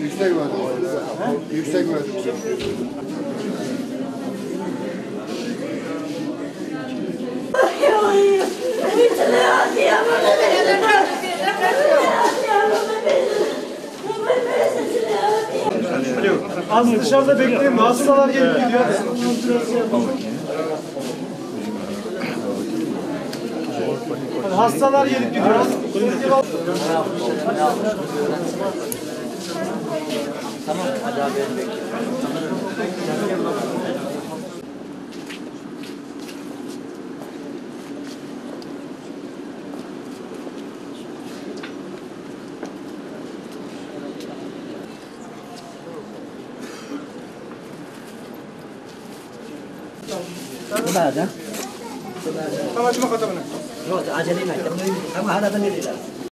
Yüksek verdim. Yüksek verdim. Az dışarıda bekleyin. Hastalar gelip gidiyor. Hadi Hastalar gelip gidiyor. Tamam açma katabını. yo कामाची मग खाता नाही आज नाही